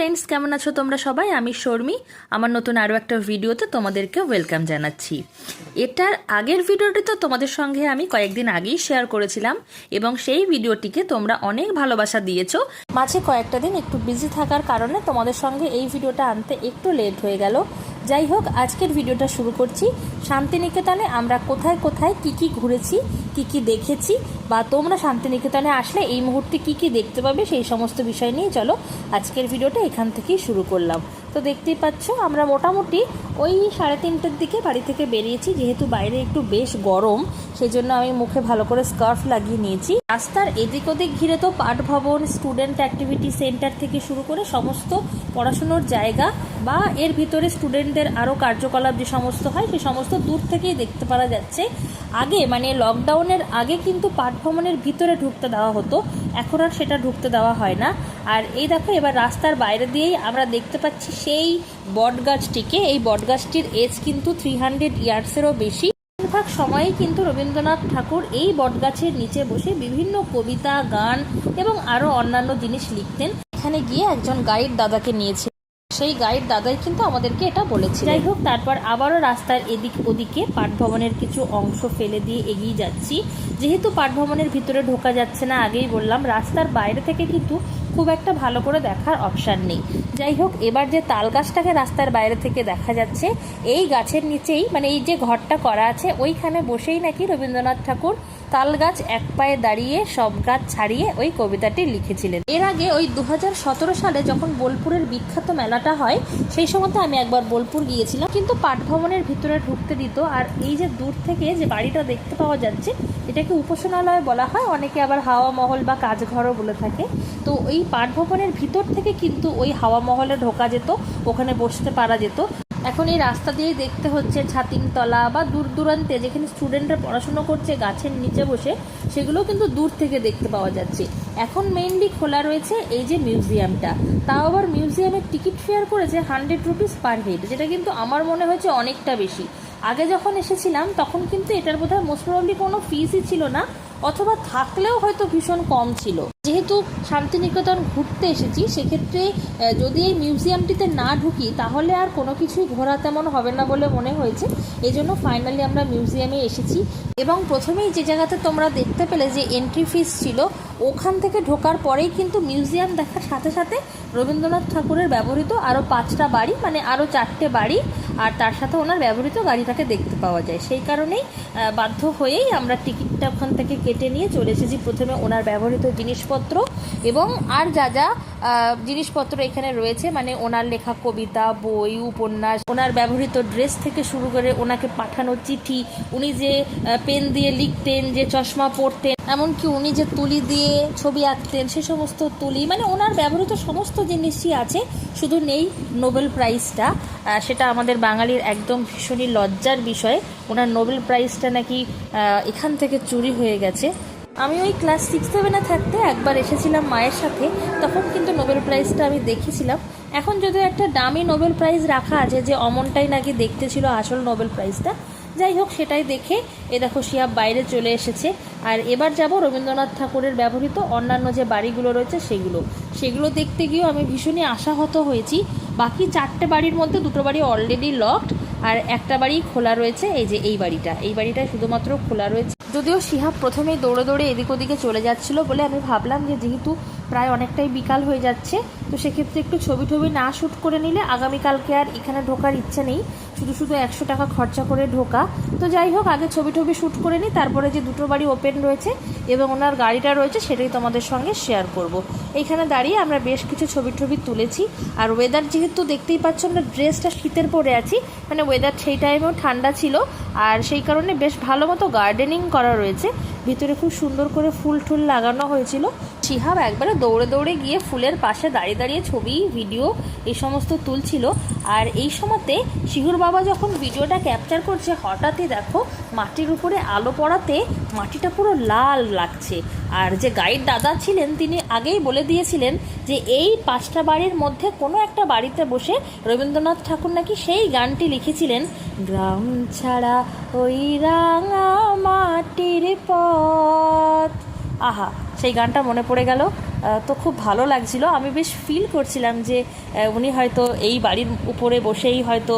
Friends কেমন আছো তোমরা সবাই? আমি শর্মি। আমার নতুন আরও একটা ভিডিওতে তোমাদেরকে ওয়েলকাম জানাচ্ছি। এটার আগের ভিডিওটি তো তোমাদের সঙ্গে আমি কয়েকদিন আগেই শেয়ার করেছিলাম এবং সেই ভিডিওটিকে তোমরা অনেক ভালোবাসা দিয়েছ। মাঝে কয়েকটা দিন একটু বিজি থাকার কারণে তোমাদের সঙ্গে এই ভিডিওটা আনতে একটু লেট হয়ে গেল। যাই হোক আজকের ভিডিওটা শুরু করছি। শান্তিনিকেতনে আমরা কোথায় কোথায় কি কি ঘুরেছি, কি কি দেখেছি, বা তোমরা শান্তিনিকেতনে আসলে এই মুহূর্তে কি কি দেখতে পাবে, সেই সমস্ত বিষয় নিয়ে চলো, আজকের ভিডিওটা এখান থেকেই শুরু করলাম। তো দেখতেই পাচ্ছ, আমরা মোটামুটি ওই সাড়ে তিনটের দিকে বাড়ি থেকে বেরিয়েছি, যেহেতু বাইরে একটু বেশ গরম সেই জন্য আমি মুখে ভালো করে স্কার্ফ লাগিয়ে নিয়েছি। রাস্তার এদিক ওদিক ঘিরে তো পাঠ ভবন স্টুডেন্ট অ্যাক্টিভিটি সেন্টার থেকে শুরু করে সমস্ত পড়াশুনোর জায়গা বা এর ভিতরে স্টুডেন্টদের আরও কার্যকলাপ যে সমস্ত হয়, সে সমস্ত দূর থেকেই দেখতে পারা যাচ্ছে। আগে মানে লকডাউনের আগে কিন্তু পাঠ ভবনের ভিতরে ঢুকতে দেওয়া হতো, এখন আর সেটা ঢুকতে দেওয়া হয় না। আর এই দেখো, এবার রাস্তার বাইরে দিয়েই আমরা দেখতে পাচ্ছি সেই বটগাছটিকে। এই বটগাছটির এজ কিন্তু থ্রি হান্ড্রেড ইয়ার্সেরও বেশি। বেশিরভাগ সময়েই কিন্তু রবীন্দ্রনাথ ঠাকুর এই বটগাছের নিচে বসে বিভিন্ন কবিতা, গান এবং আরও অন্যান্য জিনিস লিখতেন। এখানে গিয়ে একজন গাইড দাদাকে নিয়েছে সেই গাইড দাদাই কিন্তু আমাদেরকে এটা বলেছে যাই হোক, তারপর আবারও রাস্তার এদিক ওদিকে পাঠভবনের কিছু অংশ ফেলে দিয়ে এগিয়ে যাচ্ছি। যেহেতু পাঠভবনের ভিতরে ঢোকা যাচ্ছে না, আগেই বললাম, রাস্তার বাইরে থেকে কিন্তু খুব একটা ভালো করে দেখার অপশান নেই। যাই হোক, এবার যে তাল গাছটাকে রাস্তার বাইরে থেকে দেখা যাচ্ছে, এই গাছের নিচেই মানে এই যে ঘরটা করা আছে, ওইখানে বসেই নাকি রবীন্দ্রনাথ ঠাকুর তাল গাছ এক পায়ে দাঁড়িয়ে, সব গাছ ছাড়িয়ে ওই কবিতাটি লিখেছিলেন। এর আগে ওই দু হাজার সতেরো সালে যখন বোলপুরের বিখ্যাত মেলাটা হয়, সেই সময় আমি একবার বোলপুর গিয়েছিলাম। কিন্তু পাঠভবনের ভিতরে ঢুকতে দিত, আর এই যে দূর থেকে যে বাড়িটা দেখতে পাওয়া যাচ্ছে, এটাকে উপাসনালয় বলা হয়। অনেকে আবার হাওয়া মহল বা কাজঘরও বলে থাকে। তো এই পাঠভবনের ভিতর থেকে কিন্তু ওই হাওয়া মহলে ঢোকা যেত, ওখানে বসতে পারা যেত। এখন এই রাস্তা দিয়েই দেখতে হচ্ছে ছাতিমতলা বা দূর দূরান্তে যেখানে স্টুডেন্টরা পড়াশুনো করছে, গাছের নিচে বসে, সেগুলোও কিন্তু দূর থেকে দেখতে পাওয়া যাচ্ছে। এখন মেইনলি খোলা রয়েছে এই যে মিউজিয়ামটা তাও আবার মিউজিয়ামের টিকিট ফেয়ার করেছে হান্ড্রেড রুপিস পার হেড যেটা কিন্তু আমার মনে হয়েছে অনেকটা বেশি। আগে যখন এসেছিলাম, তখন কিন্তু এটার বোধহয় মোস্ট প্রবলি কোনো ফিসই ছিল না। অথবা থাকলেও হয়তো ভীষণ কম ছিল। যেহেতু শান্তিনিকেতন ঘুরতে এসেছি, সেক্ষেত্রে যদি এই মিউজিয়ামটিতে না ঢুকি, তাহলে আর কোনো কিছুই ঘোরা তেমন হবে না বলে মনে হয়েছে। এই জন্য ফাইনালি আমরা মিউজিয়ামে এসেছি। এবং প্রথমেই যে জায়গাতে তোমরা দেখতে পেলে যে এন্ট্রি ফিস ছিল ওখান থেকে ঢোকার পরেই কিন্তু মিউজিয়াম দেখার সাথে সাথে রবীন্দ্রনাথ ঠাকুরের ব্যবহৃত আরও পাঁচটা বাড়ি মানে আরও চারটে বাড়ি, আর তার সাথে ওনার ব্যবহৃত গাড়িটাকে দেখতে পাওয়া যায়। সেই কারণেই বাধ্য হয়েই আমরা টিকিটটা ওখান থেকে কেটে নিয়ে চলে এসেছি প্রথমে ওনার ব্যবহৃত জিনিসপত্র এবং আর যা যা জিনিসপত্র এখানে রয়েছে মানে ওনার লেখা কবিতা, বই, উপন্যাস, ওনার ব্যবহৃত ড্রেস থেকে শুরু করে ওনাকে পাঠানো চিঠি, উনি যে পেন দিয়ে লিখতেন, যে চশমা পরতেন এমনকি উনি যে তুলি দিয়ে ছবি আঁকতেন, সে সমস্ত তুলি মানে ওনার ব্যবহৃত সমস্ত জিনিসই আছে, শুধু নেই নোবেল প্রাইজটা। সেটা আমাদের বাঙালির একদম ভীষণই লজ্জার বিষয়। ওনার নোবেল প্রাইজটা নাকি এখান থেকে চুরি হয়ে গেছে। আমি ওই ক্লাস সিক্স, সেভেনে থাকতে একবার এসেছিলাম মায়ের সাথে, তখন কিন্তু নোবেল প্রাইজটা আমি দেখেছিলাম। এখন যদিও একটা দামি নোবেল প্রাইজ রাখা আছে যে অমনটাই নাকি দেখতে ছিল আসল নোবেল প্রাইজটা যাই হোক, সেটাই দেখে এ দেখো শিয়াব বাইরে চলে এসেছে। আর এবার যাব রবীন্দ্রনাথ ঠাকুরের ব্যবহৃত অন্যান্য যে বাড়িগুলো রয়েছে সেগুলো। সেগুলো দেখতে গিয়েও আমি ভীষণই আশাহত হয়েছি। বাকি চারটে বাড়ির মধ্যে দুটো বাড়ি অলরেডি লকড আর একটা বাড়ি খোলা রয়েছে, এই যে এই বাড়িটা। এই বাড়িটা শুধুমাত্র খোলা রয়েছে। যদিও শিহাব প্রথমেই দৌড়ে দৌড়ে এদিক ওদিকে চলে যাচ্ছিল বলে আমি ভাবলাম যে যেহেতু প্রায় অনেকটাই বিকাল হয়ে যাচ্ছে, তো সেক্ষেত্রে একটু ছবি টবি না শ্যুট করে নিলে আগামীকালকে আর এখানে ঢোকার ইচ্ছে নেই। শুধু শুধু একশো টাকা খরচা করে ঢোকা। তো যাই হোক, আগে ছবি টবি শ্যুট করে নিই তারপরে যে দুটো বাড়ি ওপেন রয়েছে এবং ওনার গাড়িটা রয়েছে, সেটাই তোমাদের সঙ্গে শেয়ার করব। এইখানে দাঁড়িয়ে আমরা বেশ কিছু ছবি টবি তুলেছি। আর ওয়েদার যেহেতু দেখতেই পাচ্ছ, আমরা ড্রেসটা শীতের পরে আছি। মানে ওয়েদার সেই টাইমেও ঠান্ডা ছিল। আর সেই কারণে বেশ ভালো মতো গার্ডেনিং করা রয়েছে। ভিতরে খুব সুন্দর করে ফুল টুল লাগানো হয়েছিল। শিহাব একবারে দৌড়ে দৌড়ে গিয়ে ফুলের পাশে দাঁড়িয়ে দাঁড়িয়ে ছবি, ভিডিও এই সমস্ত তুলছিল। আর এই সময়তে শিহুর বাবা যখন ভিডিওটা ক্যাপচার করছে, হঠাৎই দেখো মাটির উপরে আলো পড়াতে মাটিটা পুরো লাল লাগছে। আর যে গাইড দাদা ছিলেন, তিনি আগেই বলে দিয়েছিলেন যে এই পাঁচটা বাড়ির মধ্যে কোনো একটা বাড়িতে বসে রবীন্দ্রনাথ ঠাকুর নাকি সেই গানটি লিখেছিলেন, গ্রাম ছাড়া ওই রাঙা মাটির পথ। আহা! সেই গানটা মনে পড়ে গেল। তো খুব ভালো লাগছিল। আমি বেশ ফিল করছিলাম যে উনি হয়তো এই বাড়ির উপরে বসেই হয়তো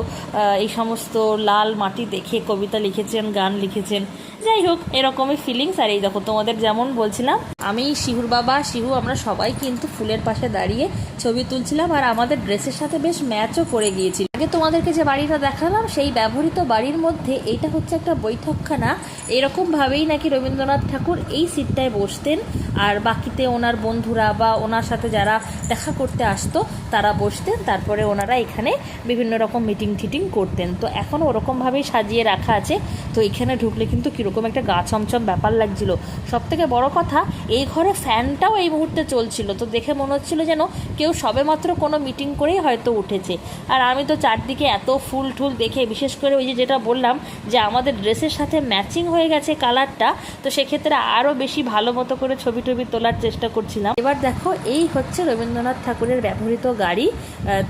এই সমস্ত লাল মাটি দেখে কবিতা লিখেছেন, গান লিখেছেন। যাই হোক, এরকমই ফিলিংস আর এই দেখো, তোমাদের যেমন বলছিলাম, আমি শিহুর বাবা, শিহু, আমরা সবাই কিন্তু ফুলের পাশে দাঁড়িয়ে ছবি তুলছিলাম। আর আমাদের ড্রেসের সাথে বেশ ম্যাচও করে গিয়েছিল। আগে তোমাদেরকে যে বাড়িটা দেখালাম, সেই ব্যবহৃত বাড়ির মধ্যে এইটা হচ্ছে একটা বৈঠকখানা। এরকমভাবেই নাকি রবীন্দ্রনাথ ঠাকুর এই সিটটায় বসতেন, আর বাকিতে ওনার বন্ধুরা বা ওনার সাথে যারা দেখা করতে আসতো, তারা বসতেন, তারপরে ওনারা এখানে বিভিন্ন রকম মিটিং টিটিং করতেন। তো এখনও ওরকমভাবেই সাজিয়ে রাখা আছে। তো এখানে ঢুকলে কিন্তু কীরকম একটা গা ছমছম ব্যাপার লাগছিল। সব থেকে বড় কথা, এই ঘরে ফ্যানটাও এই মুহূর্তে চলছিল। তো দেখে মনে হচ্ছিল যেন কেউ সবেমাত্র কোনো মিটিং করেই হয়তো উঠেছে। আর আমি তো চারদিকে এত ফুল টুল দেখে, বিশেষ করে ওই যে যেটা বললাম যে আমাদের ড্রেসের সাথে ম্যাচিং হয়ে গেছে কালারটা, তো সেক্ষেত্রে আরও বেশি ভালো মতো করে ছবি টবি তোলার চেষ্টা করছিলাম। এবার দেখো, এই হচ্ছে রবীন্দ্রনাথ ঠাকুরের ব্যবহৃত গাড়ি।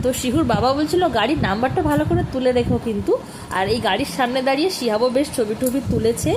তো শিহুর বাবা বলছিল, গাড়ির নাম্বারটা ভালো করে তুলে রেখো কিন্তু। আর এই গাড়ির সামনে দাঁড়িয়ে শিহাবও বেশ ছবি টবি তুলেছে।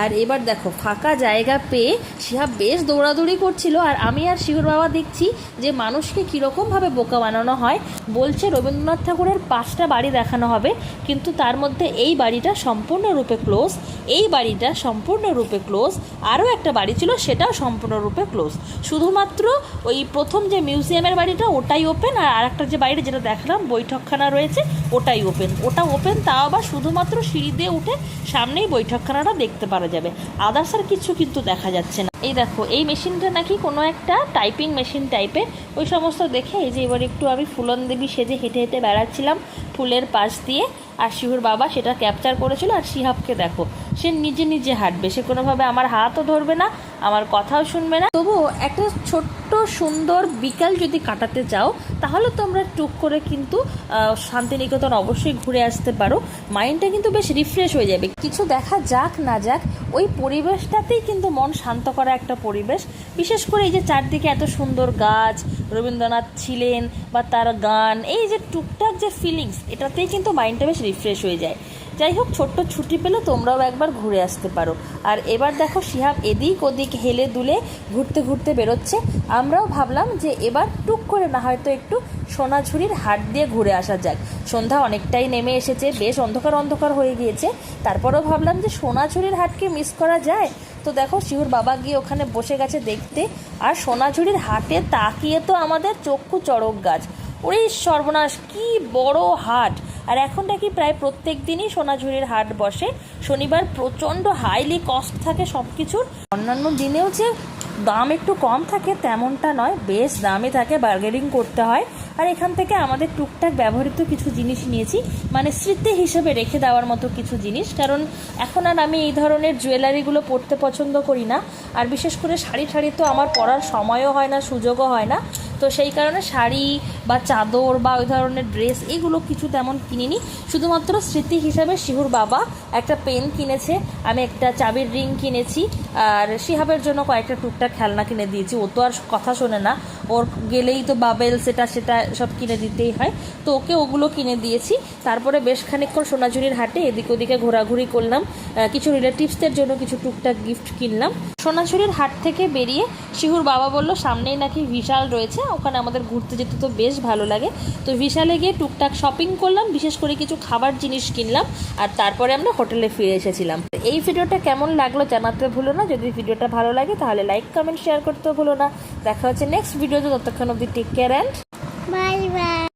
আর এবার দেখো, ফাঁকা জায়গা পেয়ে শিহাব বেশ দৌড়াদৌড়ি করছিল। আর আমি আর শিহুর বাবা দেখছি যে মানুষকে কীরকমভাবে বোকা বানানো হয়। বলছে রবীন্দ্রনাথ ঠাকুরের পাঁচটা বাড়ি দেখানো হবে, কিন্তু তার মধ্যে এই বাড়িটা সম্পূর্ণরূপে ক্লোজ এই বাড়িটা সম্পূর্ণরূপে ক্লোজ আরও একটা বাড়ি ছিল সেটাও সম্পূর্ণরূপে ক্লোজ শুধুমাত্র ওই প্রথম যে মিউজিয়ামের বাড়িটা ওটাই ওপেন আর আরেকটা যে বাড়িটা যেটা দেখালাম, বৈঠকখানা রয়েছে, ওটাই ওপেন ওটা ওপেন তাও আবার শুধুমাত্র সিঁড়ি দিয়ে উঠে সামনেই বৈঠকখানাটা দেখতে পারা যাবে। আদার্স আর কিছু কিন্তু দেখা যাচ্ছে না। এই দেখো, এই মেশিনটা নাকি কোনো একটা টাইপিং মেশিন টাইপের ওই সমস্ত দেখে এই যে এবার একটু আমি ফুলন দেবী সেজে হেঁটে হেঁটে বেড়াচ্ছিলাম ফুলের পাশ দিয়ে। আর শিহুর বাবা সেটা ক্যাপচার করেছিল আর শিহাবকে দেখো। সে নিজে নিজে হাঁটবে। সে কোনোভাবে আমার হাতও ধরবে না, আমার কথাও শুনবে না। তবুও একটা ছোট্ট সুন্দর বিকাল যদি কাটাতে চাও, তাহলে তোমরা টুক করে কিন্তু শান্তিনিকেতন অবশ্যই ঘুরে আসতে পারো। মাইন্ডটা কিন্তু বেশ রিফ্রেশ হয়ে যাবে। কিছু দেখা যাক না যাক, ওই পরিবেশটাতেই কিন্তু মন শান্ত করা একটা পরিবেশ। বিশেষ করে এই যে চারদিকে এত সুন্দর গাছ, রবীন্দ্রনাথ ছিলেন বা তার গান, এই যে টুকটাক যে ফিলিংস এটাতেই কিন্তু মাইন্ডটা বেশ রিফ্রেশ হয়ে যায়। যাই হোক, ছোট্ট ছুটি পেলে তোমরাও একবার ঘুরে আসতে পারো। আর এবার দেখো, শিহাব এদিক ওদিক হেলে দুলে ঘুরতে ঘুরতে বেরোচ্ছে। আমরাও ভাবলাম যে এবার টুক করে না হয়তো একটু সোনাঝুরির হাট দিয়ে ঘুরে আসা যাক। সন্ধ্যা অনেকটাই নেমে এসেছে, বেশ অন্ধকার অন্ধকার হয়ে গিয়েছে। তারপরেও ভাবলাম যে সোনাঝুরির হাটকে মিস করা যায়। তো দেখো, শিহুর বাবা গিয়ে ওখানে বসে গেছে দেখতে। আর সোনাঝুরির হাটে তাকিয়ে তো আমাদের চক্ষু চড়ক গাছ। ওরে সর্বনাশ, কি বড় হাট! আর এখন নাকি প্রায় প্রত্যেক দিনই সোনাঝুরির হাট বসে। শনিবার প্রচণ্ড হাইলি কস্ট থাকে সব কিছুর অন্যান্য দিনেও যে দাম একটু কম থাকে তেমনটা নয়, বেশ দামে থাকে বার্গেনিং করতে হয়। আর এখান থেকে আমাদের টুকটাক ব্যবহৃত কিছু জিনিস নিয়েছি। মানে স্মৃতি হিসেবে রেখে দেওয়ার মতো কিছু জিনিস। কারণ এখন আর আমি এই ধরনের জুয়েলারিগুলো পরতে পছন্দ করি না। আর বিশেষ করে শাড়ি শাড়ি তো আমার পরার সময়ও হয় না, সুযোগও হয় না। তো সেই কারণে শাড়ি বা চাদর বা ওই ধরনের ড্রেস এগুলো কিছু তেমন কিনিনি। শুধুমাত্র স্মৃতি হিসাবে শিহুর বাবা একটা পেন কিনেছে, আমি একটা চাবির রিং কিনেছি, আর শিহাবের জন্য কয়েকটা টুকটাক খেলনা কিনে দিয়েছি। ও তো আর কথা শোনে না। ওর গেলেই তো বাবেল, সেটা সেটা সব কিনে দিতেই হয়। তো ওকে ওগুলো কিনে দিয়েছি। তারপরে বেশ খানিকক্ষণ সোনাঝুরির হাটে এদিক ওদিকে ঘোরাঘুরি করলাম। কিছু রিলেটিভসদের জন্য কিছু টুকটাক গিফট কিনলাম। সোনাঝুরির হাট থেকে বেরিয়ে শিহুর বাবা বলল, সামনেই নাকি বিশাল রয়েছে। ওখানে আমাদের ঘুরতে যেতে তো বেশ ভালো লাগে। তো বিশালে গিয়ে টুকটাক শপিং করলাম। বিশেষ করে কিছু খাবার জিনিস কিনলাম। আর তারপরে আমরা হোটেলে ফিরে এসেছিলাম। এই ভিডিওটা কেমন লাগল জানাতে ভুলো না। যদি ভিডিওটা ভালো লাগে, তাহলে লাইক কমেন্ট শেয়ার করতে ভুলো না। দেখা হচ্ছে নেক্সট ভিডিওতে ততক্ষণ অব্দি take care and Bye bye.